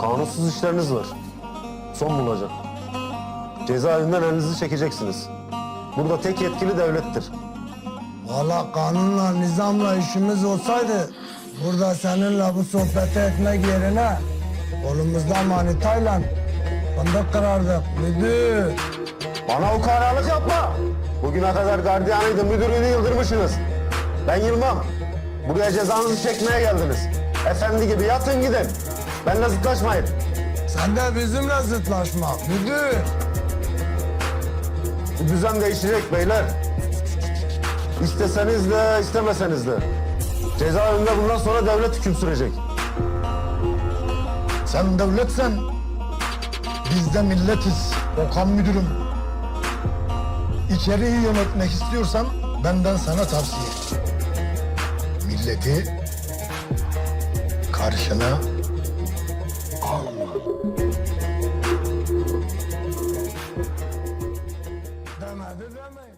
Kanunsuz işleriniz var. Son bulacak. Cezaevinden elinizi çekeceksiniz. Burada tek yetkili devlettir. Valla kanunla, nizamla işimiz olsaydı burada seninle bu sohbeti etmek yerine kolumuzda manitayla fındık kırardık müdür. Bana ukalalık yapma. Bugüne kadar gardiyanıydı, müdürlüğünü yıldırmışsınız. Ben Yılmam. Buraya cezanızı çekmeye geldiniz. Efendi gibi yatın gidin. Benimle zıtlaşmayın. Sen de bizimle zıtlaşma müdür. Bu düzen değişecek beyler. İsteseniz de istemeseniz de. Cezaevinde bundan sonra devlet hüküm sürecek. Sen devletsen biz de milletiz Okan müdürüm. İçeriği yönetmek istiyorsan benden sana tavsiye. Milleti karşına Demedi demeyin.